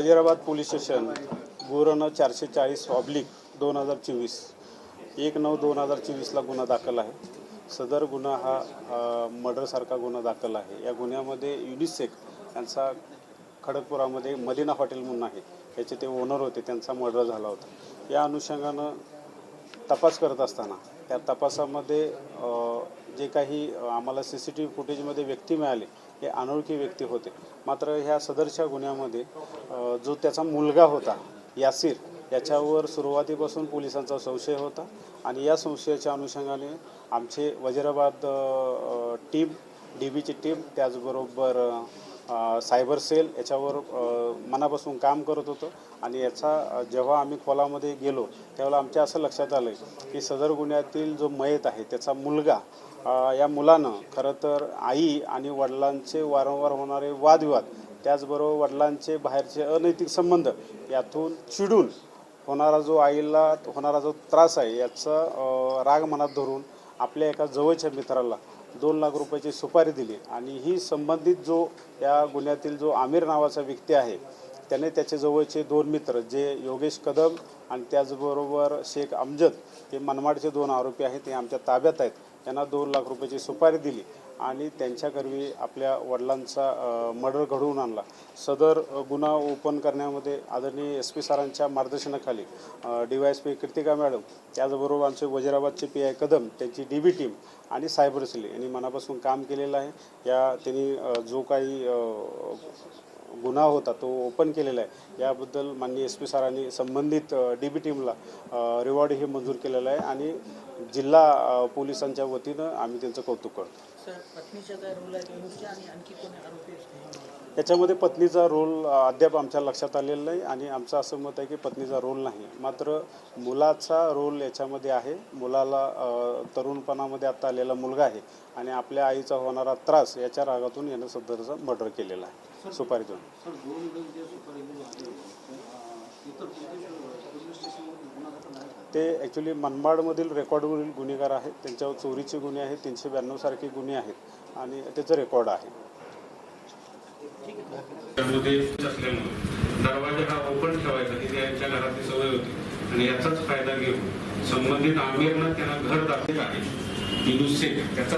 Wazirabad police station गुरण चारशे चाळीस oblique दोन हजार चोवीस. एक नऊ दोन हजार चोवीसला गुन्हा दाखल आहे. सदर गुन्हा हा मर्डरसारखा गुन्हा दाखल आहे. या गुन्ह्यामध्ये युनिसेक यांचा खडगपुरामध्ये मदिना हॉटेल म्हणून आहे. याचे ते ओनर होते त्यांचा मर्डर झाला होता. या अनुषंगानं तपास करत असताना त्या तपासामध्ये जे काही आम्हाला सी सी टी व्ही फुटेजमध्ये व्यक्ती मिळाले हे अनोळखी व्यक्ती होते. मात्र ह्या सदरच्या गुन्ह्यामध्ये जो त्याचा मुलगा होता यासीर याच्यावर सुरुवातीपासून पोलिसांचा संशय होता आणि या संशयाच्या अनुषंगाने आमचे वजिराबाद टीम डी बीची टीम त्याचबरोबर सायबर सेल याच्यावर मनापासून काम करत होतं आणि याचा जेव्हा आम्ही खोलामध्ये गेलो त्यावेळेला आमच्या असं लक्षात आलं की सदर गुन्ह्यातील जो मयत आहे त्याचा मुलगा या मुलानं खरं तर आई आणि वडिलांचे वारंवार होणारे वादविवाद त्याचबरोबर वडिलांचे बाहेरचे अनैतिक संबंध यातून चिडून होणारा जो आईला होणारा जो त्रास आहे याचा राग मनात धरून आपल्या एका जवळच्या मित्राला दोन लाख रुपयाची सुपारी दिली. आणि ही संबंधित जो या गुन्ह्यातील जो आमिर नावाचा व्यक्ती आहे त्याने त्याच्याजवळचे दोन मित्र जे योगेश कदम आणि त्याचबरोबर शेख अमजद हे मनमाडचे दोन आरोपी आहेत ते आमच्या ताब्यात आहेत. त्यांना दोन लाख रुपयाची सुपारी दिली आणि त्यांच्याकरवी आपल्या वडिलांचा मर्डर घडवून आणला. सदर गुन्हा ओपन करण्यामध्ये आदरणीय एस पी सरांच्या मार्गदर्शनाखाली D Y S P Kritika madam त्याचबरोबर आमचे वजिराबादचे पी आय कदम त्यांची डी बी टीम आणि सायबर सेल यांनी मनापासून काम केलेलं आहे. या त्यांनी जो काही गुन्हा होता तो ओपन केलेला आहे. याबद्दल माननीय एस पी सरांनी संबंधित डी बी टीमला रिवॉर्ड हे मंजूर केलेलं आहे आणि जिल्हा पोलिसांच्या वतीनं आम्ही त्यांचं कौतुक करतो. याच्यामध्ये पत्नीचा रोल अद्याप आमच्या लक्षात आलेला नाही आणि आमचं असं मत आहे की पत्नीचा रोल नाही. मात्र मुलाचा रोल याच्यामध्ये आहे. मुलाला तरुणपणामध्ये आता आलेला मुलगा आहे आणि आपल्या आईचा होणारा त्रास याच्या रागातून यानं सदरचा मर्डर केलेला आहे. सुपारी दोन का? ते ॲक्च्युली मनमाडमधील रेकॉर्डवरील गुन्हेगार आहेत. त्यांच्यावर चोरीचे गुन्हे आहेत. तीनशे ब्याण्णवसारखे गुन्हे आहेत. आणि त्याचं रेकॉर्ड आहे. दरवाजा हा ओपन ठेवायचा ही त्यांच्या घरातली सवय होती. आणि याचाच फायदा घेऊन संबंधित आमिरनं त्यांना घर दाखवत आहे. त्याचा